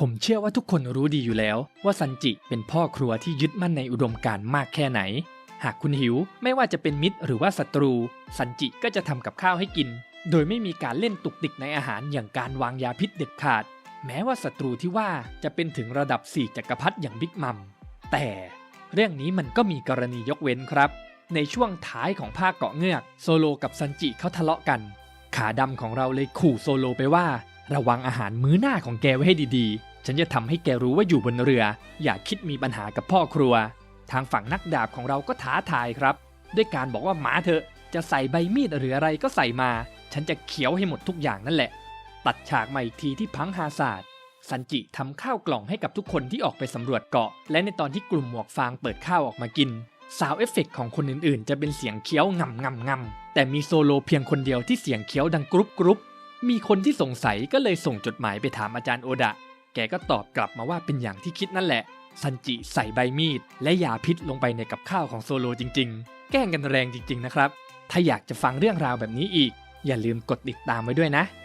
ผมเชื่อว่าทุกคนรู้ดีอยู่แล้วว่าซันจิเป็นพ่อครัวที่ยึดมั่นในอุดมการณ์มากแค่ไหน หากคุณหิวไม่ว่าจะเป็นมิตรหรือว่าศัตรู ซันจิก็จะทำกับข้าวให้กิน โดยไม่มีการเล่นตุกติกในอาหารอย่างการวางยาพิษเด็ดขาด แม้ว่าศัตรูที่ว่าจะเป็นถึงระดับสี่จักรพรรดิอย่างบิ๊กมัมแต่เรื่องนี้มันก็มีกรณียกเว้นครับ ในช่วงท้ายของภาคเกาะเงือก โซโลกับซันจิเขาทะเลาะกัน ขาดำของเราเลยขู่โซโลไปว่า ระวังอาหารมื้อหน้าของแกไว้ให้ดีๆ ฉันจะทำให้แกรู้ว่าอยู่บนเรือ อย่าคิดมีปัญหากับพ่อครัว ทางฝั่งนักดาบของเราก็ท้าทายครับ ด้วยการบอกว่าหมาเถอะ จะใส่ใบมีดหรืออะไรก็ใส่มา ฉันจะเขียวให้หมดทุกอย่างนั่นแหละ ตัดฉากมาอีกทีที่พังฮาซาดซันจิทำข้าวกล่องให้กับทุกคนที่ออกไปสำรวจเกาะ และในตอนที่กลุ่มหมวกฟางเปิดข้าวออกมากินซาวเอฟเฟกของคนอื่นๆ จะเป็นเสียงเคี้ยวงำงำงำแต่มีโซโลเพียงคนเดียวที่เสียงเคี้ยวดังกรุบกรุบ มีคนที่สงสัยก็เลยส่งจดหมายไปถามอาจารย์โอดะ แกก็ตอบกลับมาว่าเป็นอย่างที่คิดนั่นแหละ ซันจิใส่ใบมีด และยาพิษลงไปในกับข้าวของโซโลจริง ๆ แกล้งกันแรงจริง ๆ นะครับ ถ้าอยากจะฟังเรื่องราวแบบนี้อีก อย่าลืมกดติดตามไว้ด้วยนะ